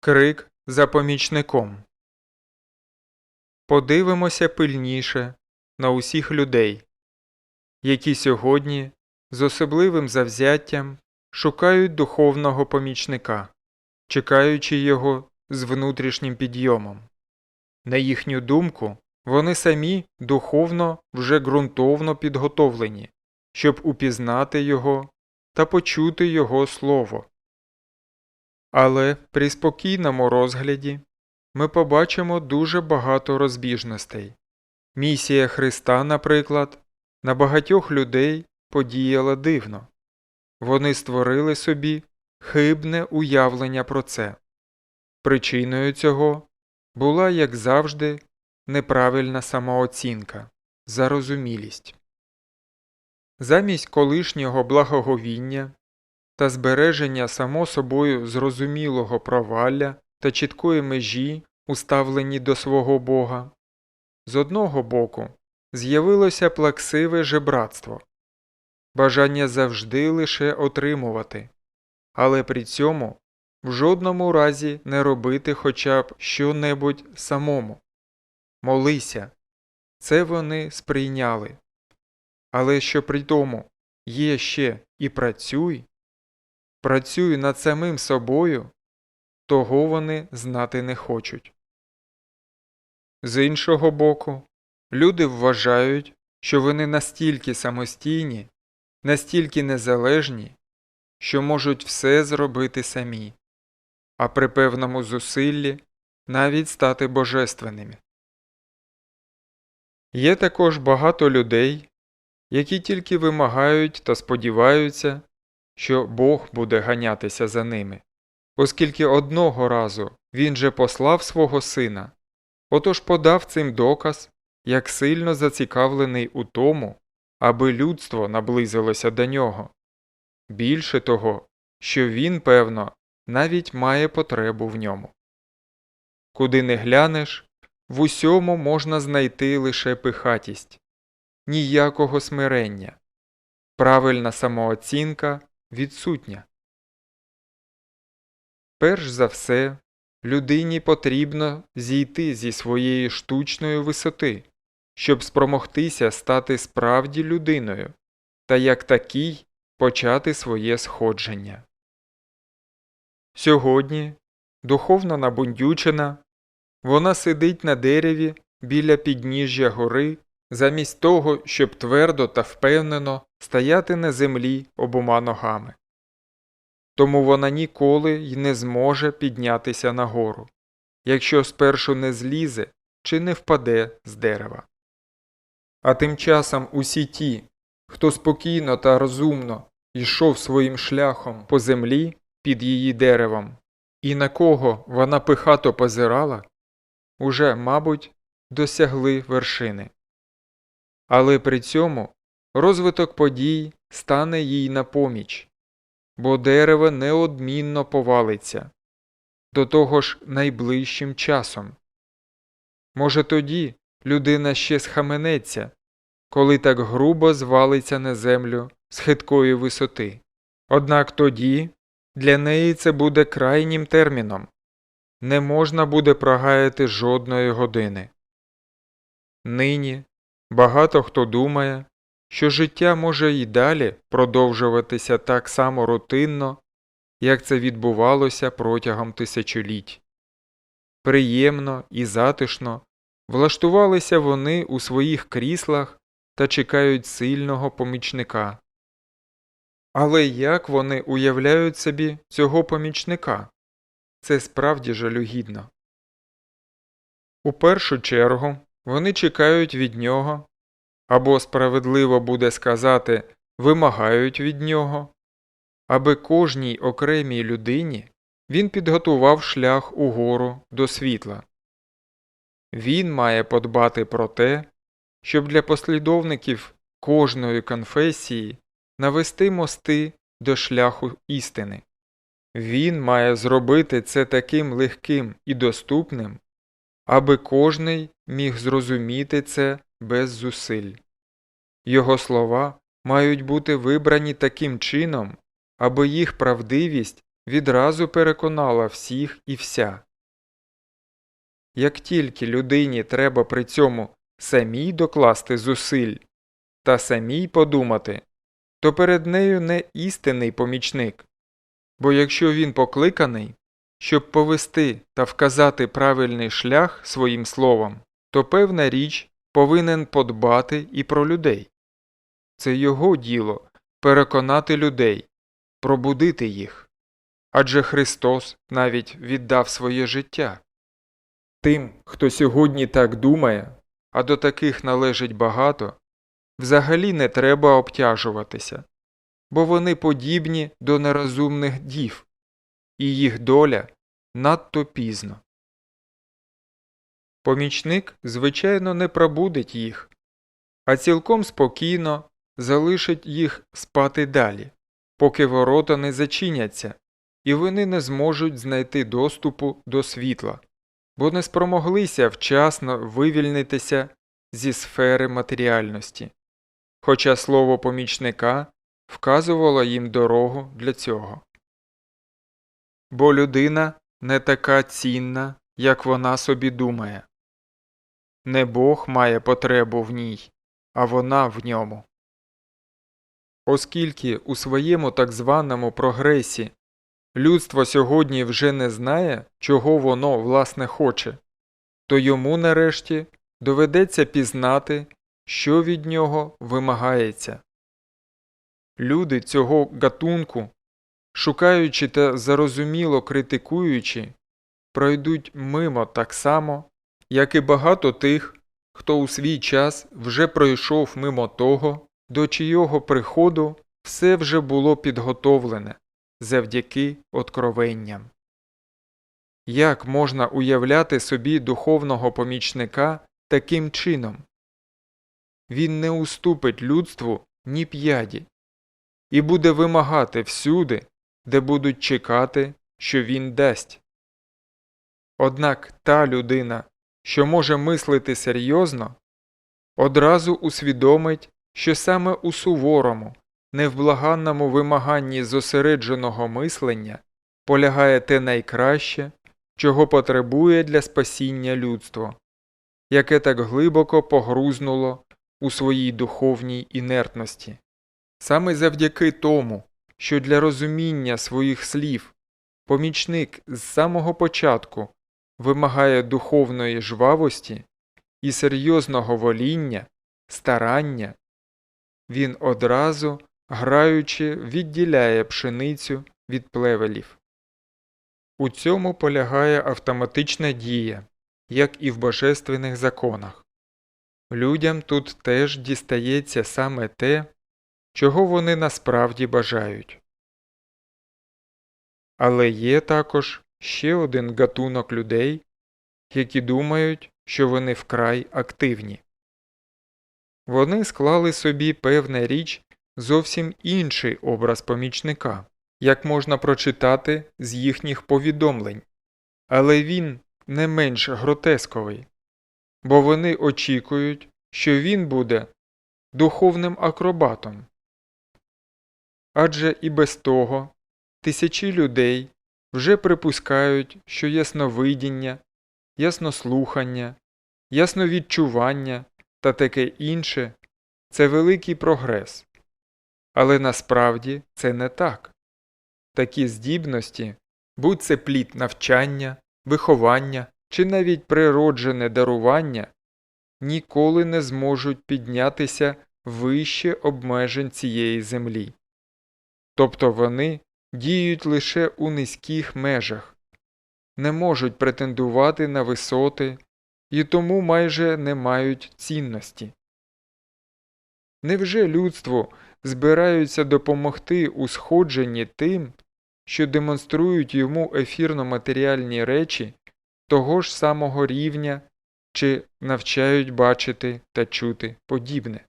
Крик за помічником. Подивимося пильніше на усіх людей, які сьогодні з особливим завзяттям шукають духовного помічника, чекаючи його з внутрішнім підйомом. На їхню думку, вони самі духовно вже ґрунтовно підготовлені, щоб упізнати його та почути його слово. Але при спокійному розгляді ми побачимо дуже багато розбіжностей. Місія Христа, наприклад, на багатьох людей подіяла дивно. Вони створили собі хибне уявлення про це. Причиною цього була, як завжди, неправильна самооцінка, зарозумілість. Замість колишнього благоговіння та збереження само собою зрозумілого провалля та чіткої межі, уставлені до свого Бога, з одного боку з'явилося плаксиве жебратство, бажання завжди лише отримувати, але при цьому в жодному разі не робити хоча б що-небудь самому. Молися, це вони сприйняли. Але що при тому є ще і працюй, працюй над самим собою, того вони знати не хочуть. З іншого боку, люди вважають, що вони настільки самостійні, настільки незалежні, що можуть все зробити самі, а при певному зусиллі навіть стати божественними. Є також багато людей, які тільки вимагають та сподіваються, що Бог буде ганятися за ними, оскільки одного разу він же послав свого сина, отож подав цим доказ, як сильно зацікавлений у тому, аби людство наблизилося до нього. Більше того, що він, певно, навіть має потребу в ньому. Куди не глянеш, в усьому можна знайти лише пихатість, ніякого смирення, правильна самооцінка відсутня. Перш за все, людині потрібно зійти зі своєї штучної висоти, щоб спромогтися стати справді людиною та як такій почати своє сходження. Сьогодні, духовно набундючена, вона сидить на дереві біля підніжжя гори, замість того, щоб твердо та впевнено стояти на землі обома ногами. Тому вона ніколи й не зможе піднятися нагору, якщо спершу не злізе чи не впаде з дерева. А тим часом усі ті, хто спокійно та розумно йшов своїм шляхом по землі під її деревом, і на кого вона пихато позирала, уже, мабуть, досягли вершини. Але при цьому розвиток подій стане їй на поміч, бо дерево неодмінно повалиться, до того ж найближчим часом. Може, тоді людина ще схаменеться, коли так грубо звалиться на землю з хиткої висоти. Однак тоді для неї це буде крайнім терміном не можна буде прогаяти жодної години. Нині багато хто думає, що життя може і далі продовжуватися так само рутинно, як це відбувалося протягом тисячоліть. Приємно і затишно влаштувалися вони у своїх кріслах та чекають сильного помічника. Але як вони уявляють собі цього помічника? Це справді жалюгідно. У першу чергу вони чекають від нього або справедливо буде сказати, вимагають від нього, аби кожній окремій людині він підготував шлях угору до світла. Він має подбати про те, щоб для послідовників кожної конфесії навести мости до шляху істини. Він має зробити це таким легким і доступним, аби кожний міг зрозуміти це без зусиль. Його слова мають бути вибрані таким чином, аби їх правдивість відразу переконала всіх і вся. Як тільки людині треба при цьому самій докласти зусиль та самій подумати, то перед нею не істинний помічник, бо якщо він покликаний, щоб повести та вказати правильний шлях своїм словом, то певна річ повинен подбати і про людей. Це його діло переконати людей, пробудити їх. Адже Христос навіть віддав своє життя. Тим, хто сьогодні так думає, а до таких належить багато, взагалі не треба обтяжуватися, бо вони подібні до нерозумних дів, і їх доля надто пізно. Помічник, звичайно, не пробудить їх, а цілком спокійно залишить їх спати далі, поки ворота не зачиняться, і вони не зможуть знайти доступу до світла, бо не спромоглися вчасно вивільнитися зі сфери матеріальності, хоча слово помічника вказувало їм дорогу для цього. Бо людина не така цінна, як вона собі думає. Не Бог має потребу в ній, а вона в ньому. Оскільки у своєму так званому прогресі людство сьогодні вже не знає, чого воно власне хоче, то йому нарешті доведеться пізнати, що від нього вимагається. Люди цього гатунку, шукаючи та зарозуміло критикуючи, пройдуть мимо так само, як і багато тих, хто у свій час вже пройшов мимо того, до чийого приходу все вже було підготовлене завдяки откровенням. Як можна уявляти собі духовного помічника таким чином? Він не уступить людству ні п'яді і буде вимагати всюди, де будуть чекати, що він дасть. Однак та людина, що може мислити серйозно, одразу усвідомить, що саме у суворому, невблаганному вимаганні зосередженого мислення полягає те найкраще, чого потребує для спасіння людство, яке так глибоко погрузнуло у своїй духовній інертності. Саме завдяки тому, що для розуміння своїх слів помічник з самого початку вимагає духовної жвавості і серйозного воління, старання, він одразу, граючи, відділяє пшеницю від плевелів. У цьому полягає автоматична дія, як і в божественних законах. Людям тут теж дістається саме те, чого вони насправді бажають. Але є також ще один гатунок людей, які думають, що вони вкрай активні. Вони склали собі певна річ зовсім інший образ помічника, як можна прочитати з їхніх повідомлень, але він не менш гротесковий, бо вони очікують, що він буде духовним акробатом. Адже і без того тисячі людей вже припускають, що ясновидіння, яснослухання, ясновідчування та таке інше це великий прогрес. Але насправді це не так. Такі здібності, будь це плід навчання, виховання чи навіть природжене дарування, ніколи не зможуть піднятися вище обмежень цієї землі. Тобто вони діють лише у низьких межах, не можуть претендувати на висоти і тому майже не мають цінності. Невже людству збираються допомогти у сходженні тим, що демонструють йому ефірно матеріальні речі того ж самого рівня чи навчають бачити та чути подібне?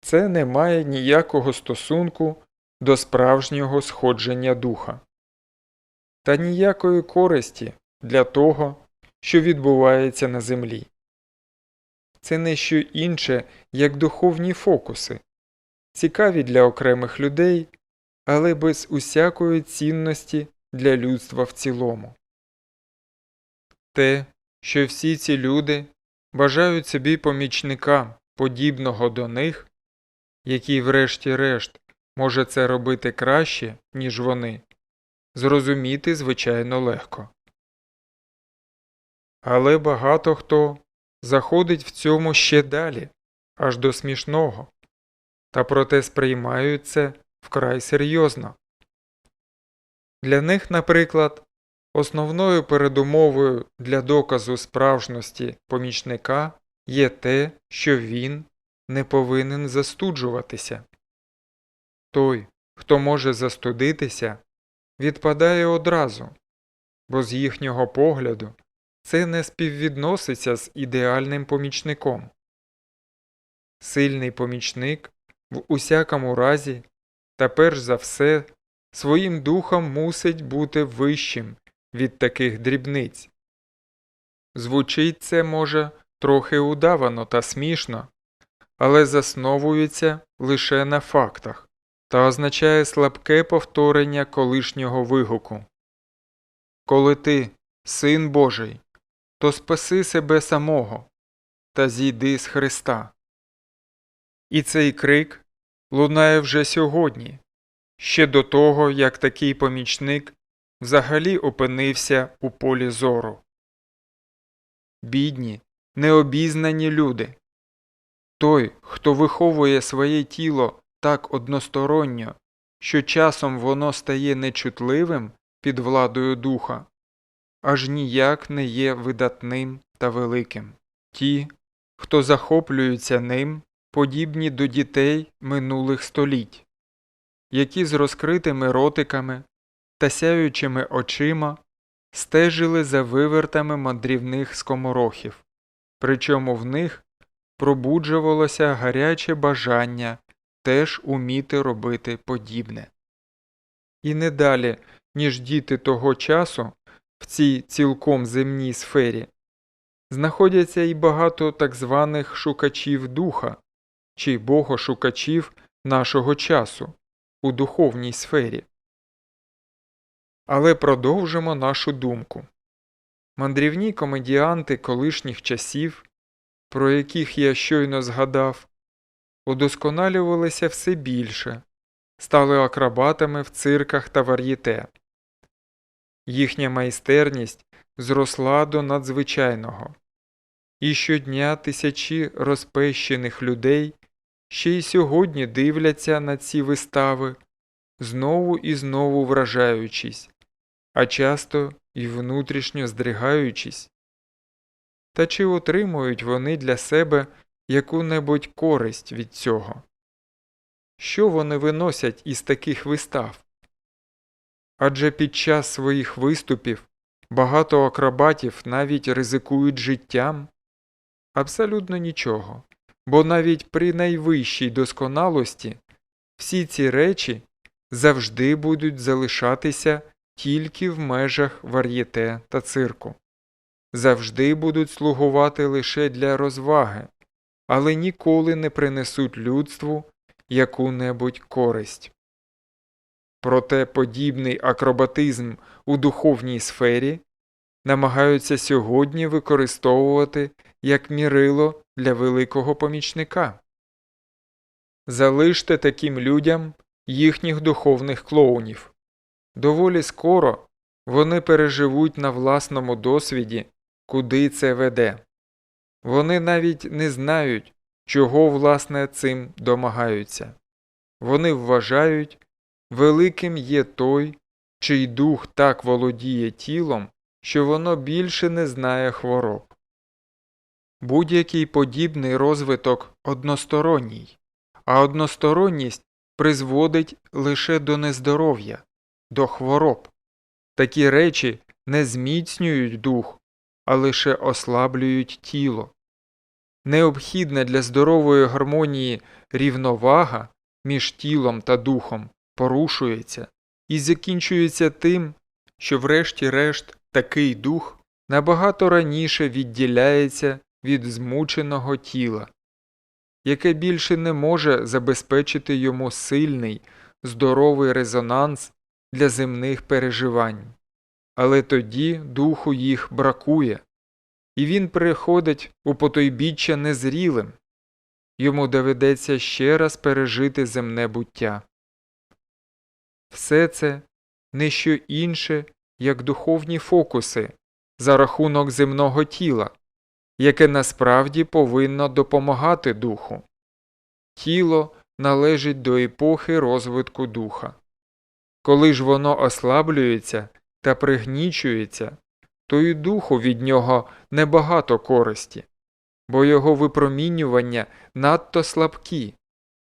Це не має ніякого стосунку до справжнього сходження духа та ніякої користі для того, що відбувається на землі. Це не що інше, як духовні фокуси, цікаві для окремих людей, але без усякої цінності для людства в цілому. Те, що всі ці люди бажають собі помічника, подібного до них, який, врешті-решт, може це робити краще, ніж вони, зрозуміти звичайно легко. Але багато хто заходить в цьому ще далі, аж до смішного, та проте сприймають це вкрай серйозно. Для них, наприклад, основною передумовою для доказу справжності помічника є те, що він не повинен застуджуватися. Той, хто може застудитися, відпадає одразу, бо з їхнього погляду це не співвідноситься з ідеальним помічником. Сильний помічник в усякому разі та перш за все своїм духом мусить бути вищим від таких дрібниць. Звучить це може трохи удавано та смішно, але засновується лише на фактах та означає слабке повторення колишнього вигуку. Коли ти, син Божий, то спаси себе самого та зійди з Христа. І цей крик лунає вже сьогодні, ще до того, як такий помічник взагалі опинився у полі зору. Бідні, необізнані люди. Той, хто виховує своє тіло так односторонньо, що часом воно стає нечутливим під владою духа, аж ніяк не є видатним та великим. Ті, хто захоплюються ним, подібні до дітей минулих століть, які з розкритими ротиками та сяючими очима стежили за вивертами мандрівних скоморохів, причому в них пробуджувалося гаряче бажання теж уміти робити подібне. І не далі, ніж діти того часу в цій цілком земній сфері, знаходяться і багато так званих шукачів духа чи богошукачів нашого часу у духовній сфері. Але продовжимо нашу думку. Мандрівні комедіанти колишніх часів, про яких я щойно згадав, удосконалювалися все більше, стали акробатами в цирках та вар'єте. Їхня майстерність зросла до надзвичайного, і щодня тисячі розпещених людей ще й сьогодні дивляться на ці вистави, знову і знову вражаючись, а часто і внутрішньо здригаючись. Та чи отримують вони для себе яку-небудь користь від цього? Що вони виносять із таких вистав? Адже під час своїх виступів багато акробатів навіть ризикують життям? Абсолютно нічого, бо навіть при найвищій досконалості всі ці речі завжди будуть залишатися тільки в межах вар'єте та цирку, завжди будуть слугувати лише для розваги, але ніколи не принесуть людству яку-небудь користь. Проте подібний акробатизм у духовній сфері намагаються сьогодні використовувати як мірило для великого помічника. Залиште таким людям їхніх духовних клоунів. Доволі скоро вони переживуть на власному досвіді, куди це веде. Вони навіть не знають, чого власне цим домагаються. Вони вважають, великим є той, чий дух так володіє тілом, що воно більше не знає хвороб. Будь-який подібний розвиток односторонній, а односторонність призводить лише до нездоров'я, до хвороб. Такі речі не зміцнюють дух, а лише ослаблюють тіло. Необхідна для здорової гармонії рівновага між тілом та духом порушується і закінчується тим, що врешті-решт такий дух набагато раніше відділяється від змученого тіла, яке більше не може забезпечити йому сильний, здоровий резонанс для земних переживань. Але тоді духу їх бракує, і він приходить у потойбіччя незрілим. Йому доведеться ще раз пережити земне буття. Все це не що інше, як духовні фокуси за рахунок земного тіла, яке насправді повинно допомагати духу. Тіло належить до епохи розвитку духа. Коли ж воно ослаблюється та пригнічується, то й духу від нього небагато користі, бо його випромінювання надто слабкі,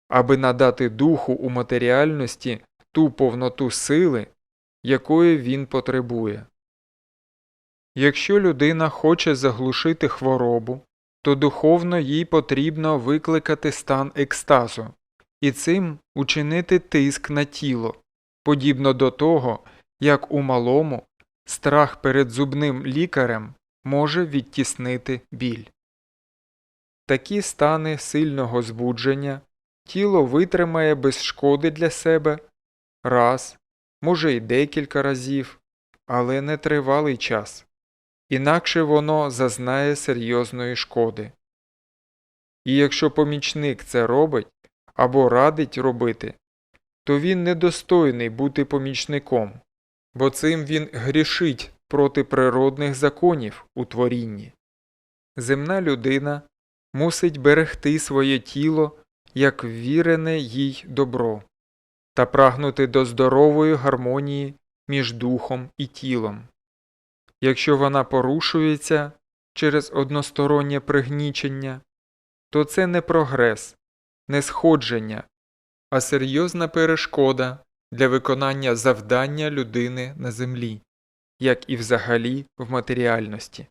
аби надати духу у матеріальності ту повноту сили, якої він потребує. Якщо людина хоче заглушити хворобу, то духовно їй потрібно викликати стан екстазу і цим учинити тиск на тіло, подібно до того, як у малому страх перед зубним лікарем може відтіснити біль. Такі стани сильного збудження тіло витримає без шкоди для себе раз, може й декілька разів, але не тривалий час, інакше воно зазнає серйозної шкоди. І якщо помічник це робить або радить робити, то він недостойний бути помічником, бо цим він грішить проти природних законів у творінні. Земна людина мусить берегти своє тіло як ввірене їй добро та прагнути до здорової гармонії між духом і тілом. Якщо вона порушується через одностороннє пригнічення, то це не прогрес, не сходження, а серйозна перешкода для виконання завдання людини на землі, як і взагалі в матеріальності.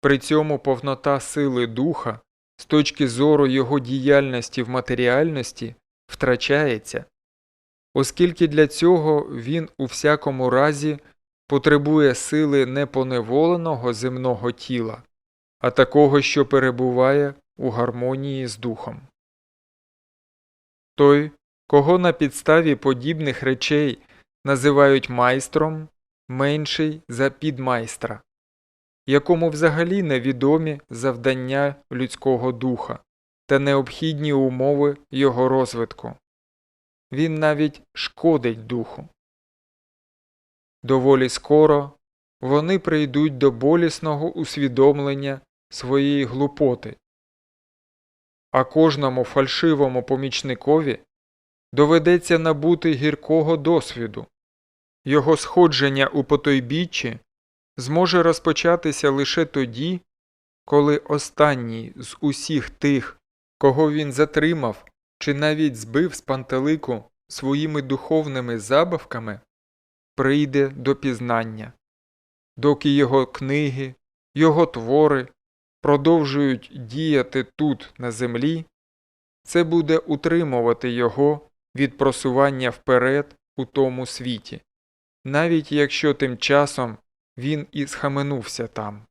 При цьому повнота сили духа з точки зору його діяльності в матеріальності втрачається, оскільки для цього він у всякому разі потребує сили не поневоленого земного тіла, а такого, що перебуває у гармонії з духом. Той, кого на підставі подібних речей називають майстром, менший за підмайстра, якому взагалі невідомі завдання людського духа та необхідні умови його розвитку. Він навіть шкодить духу. Доволі скоро вони прийдуть до болісного усвідомлення своєї глупоти, а кожному фальшивому помічникові доведеться набути гіркого досвіду. Його сходження у потойбіччі зможе розпочатися лише тоді, коли останній з усіх тих, кого він затримав чи навіть збив з пантелику своїми духовними забавками, прийде до пізнання, доки його книги, його твори продовжують діяти тут на землі, це буде утримувати його від просування вперед у тому світі, навіть якщо тим часом він і схаменувся там.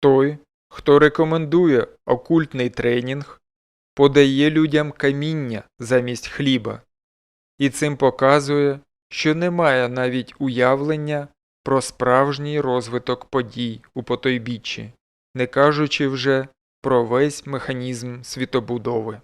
Той, хто рекомендує окультний тренінг, подає людям каміння замість хліба, і цим показує, що немає навіть уявлення про справжній розвиток подій у потойбіччі, не кажучи вже про весь механізм світобудови.